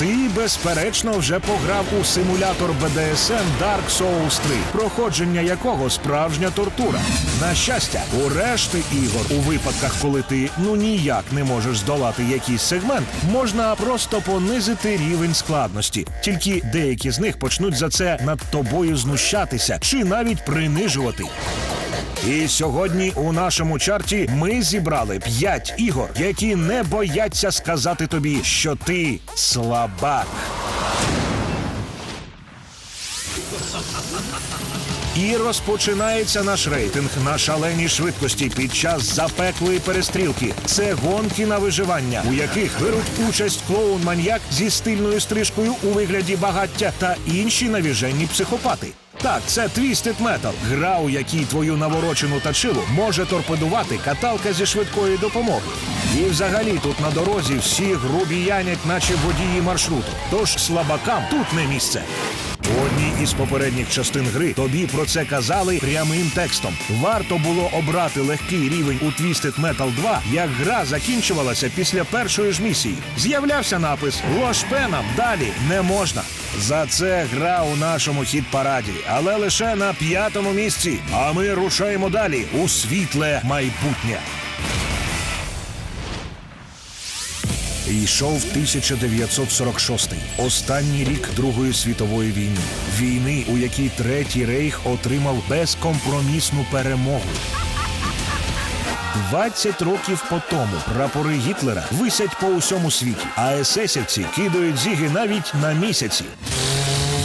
Ти, безперечно, вже пограв у симулятор BDSM Dark Souls 3, проходження якого справжня тортура. На щастя, у решти ігор, у випадках, коли ти ну ніяк не можеш здолати якийсь сегмент, можна просто понизити рівень складності. Тільки деякі з них почнуть за це над тобою знущатися чи навіть принижувати. І сьогодні у нашому чарті ми зібрали 5 ігор, які не бояться сказати тобі, що ти слабак. І розпочинається наш рейтинг на шаленій швидкості під час запеклої перестрілки. Це гонки на виживання, у яких беруть участь клоун-маньяк зі стильною стрижкою у вигляді багаття та інші навіженні психопати. Так, це Twisted Metal, гра, у якій твою наворочену тачилу може торпедувати каталка зі швидкої допомоги. І взагалі тут на дорозі всі грубіянять, наче водії маршруту. Тож слабакам тут не місце. У одній із попередніх частин гри тобі про це казали прямим текстом. Варто було обрати легкий рівень у Twisted Metal 2, як гра закінчувалася після першої ж місії. З'являвся напис Лошпенам далі не можна. За це гра у нашому хіт-параді, але лише на п'ятому місці. А ми рушаємо далі у світле майбутнє. Йшов 1946 останній рік Другої світової війни. Війни, у якій Третій рейх отримав безкомпромісну перемогу. 20 років по тому прапори Гітлера висять по усьому світі, а есесівці кидають зіги навіть на місяці.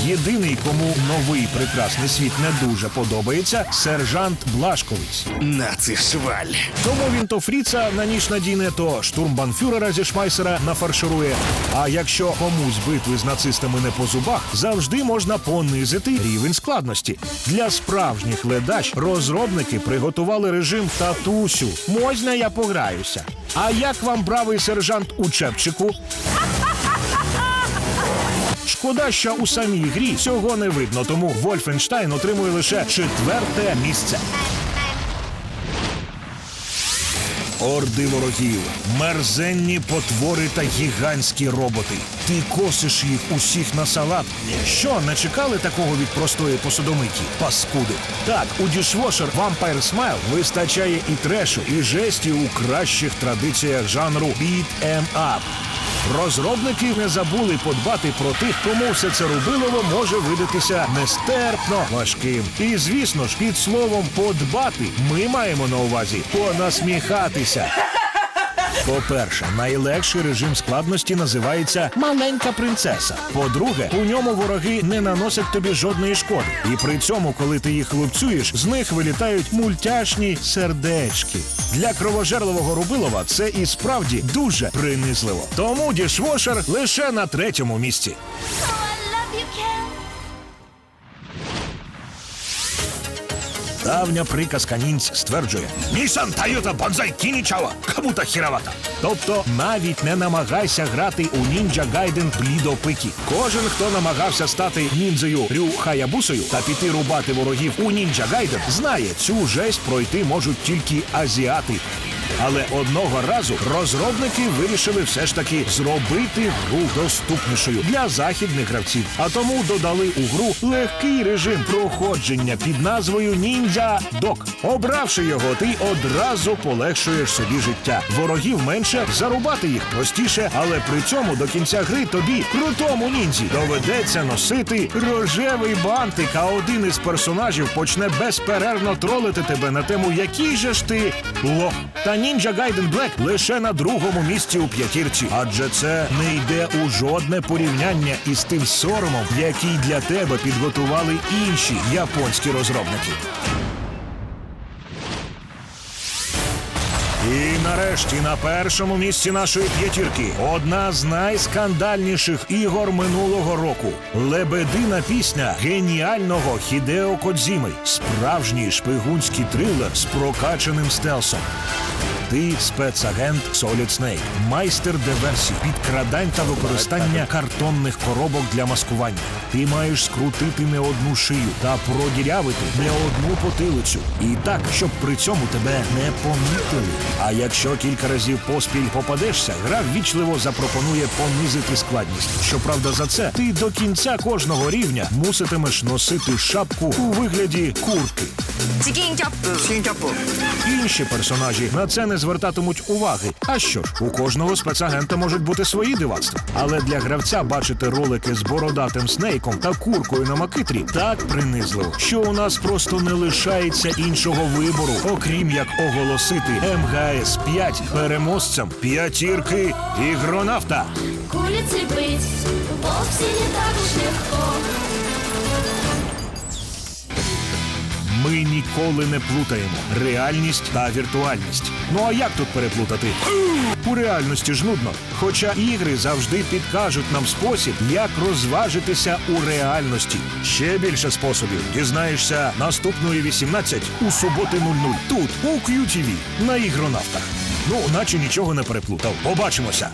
Єдиний, кому новий прекрасний світ не дуже подобається, сержант Блашковець. Нацишваль. Тому він то фріца на ніж надіне, то штурмбанфюрера зі шмайсера нафарширує. А якщо комусь битви з нацистами не по зубах, завжди можна понизити рівень складності. Для справжніх ледач розробники приготували режим татусю. Можна я пограюся. А як вам бравий сержант у чепчику? Шкода, що у самій грі цього не видно, тому Вольфенштайн отримує лише четверте місце. Орди ворогів, мерзенні потвори та гігантські роботи. Ти косиш їх усіх на салат. Що, не чекали такого від простої посудомийки? Паскуди. Так, у Dishwasher Vampire Smile вистачає і трешу, і жестів у кращих традиціях жанру Beat em up. Розробники не забули подбати про тих, кому все це рубилово може видатися нестерпно важким. І звісно ж, під словом подбати ми маємо на увазі понасміхатися. По-перше, найлегший режим складності називається маленька принцеса. По-друге, у ньому вороги не наносять тобі жодної шкоди. І при цьому, коли ти їх лупцюєш, з них вилітають мультяшні сердечки. Для кровожерливого рубилова це і справді дуже принизливо. Тому дішвошер лише на третьому місці. Oh, I love you. Давня приказка нінць стверджує: Нісан Тайота Бонзай Кінічава, камута хіравата. Тобто навіть не намагайся грати у ніндзя Гайден Блідо Пикі. Кожен, хто намагався стати ніндзею Рю Хаябусою та піти рубати ворогів у ніндзя Гайден, знає, цю жесть пройти можуть тільки азіати. Але одного разу розробники вирішили все ж таки зробити гру доступнішою для західних гравців. А тому додали у гру легкий режим проходження під назвою Ніндзя Док. Обравши його, ти одразу полегшуєш собі життя. Ворогів менше, зарубати їх простіше, але при цьому до кінця гри тобі, крутому ніндзі, доведеться носити рожевий бантик, а один із персонажів почне безперервно тролити тебе на тему, який же ж ти лох. Та Ninja Gaiden Black лише на другому місці у п'ятірці, адже це не йде у жодне порівняння із тим соромом, який для тебе підготували інші японські розробники. І нарешті на першому місці нашої п'ятірки одна з найскандальніших ігор минулого року. Лебедина пісня геніального Хідео Кодзіми. Справжній шпигунський трилер з прокачаним стелсом. Ти спецагент Solid Snake, майстер диверсій, підкрадань та використання картонних коробок для маскування. Ти маєш скрутити не одну шию та продірявити не одну потилицю. І так, щоб при цьому тебе не помітили. А якщо кілька разів поспіль попадешся, гра ввічливо запропонує понизити складність. Щоправда, за це ти до кінця кожного рівня муситимеш носити шапку у вигляді курки. Інші персонажі на це не звертатимуть уваги. А що ж, у кожного спецагента можуть бути свої дивацтва. Але для гравця бачити ролики з бородатим снейком та куркою на макитрі так принизливо, що у нас просто не лишається іншого вибору, окрім як оголосити МГС 5 переможцям п'ятірки ігронавта. Кулі цепить, вовсі не так легко. Ми ніколи не плутаємо реальність та віртуальність. Ну а як тут переплутати? У реальності ж нудно. Хоча ігри завжди підкажуть нам спосіб, як розважитися у реальності. Ще більше способів дізнаєшся наступної 18 у суботи 00 тут, у QTV, на ігронавтах. Ну, наче нічого не переплутав. Побачимося.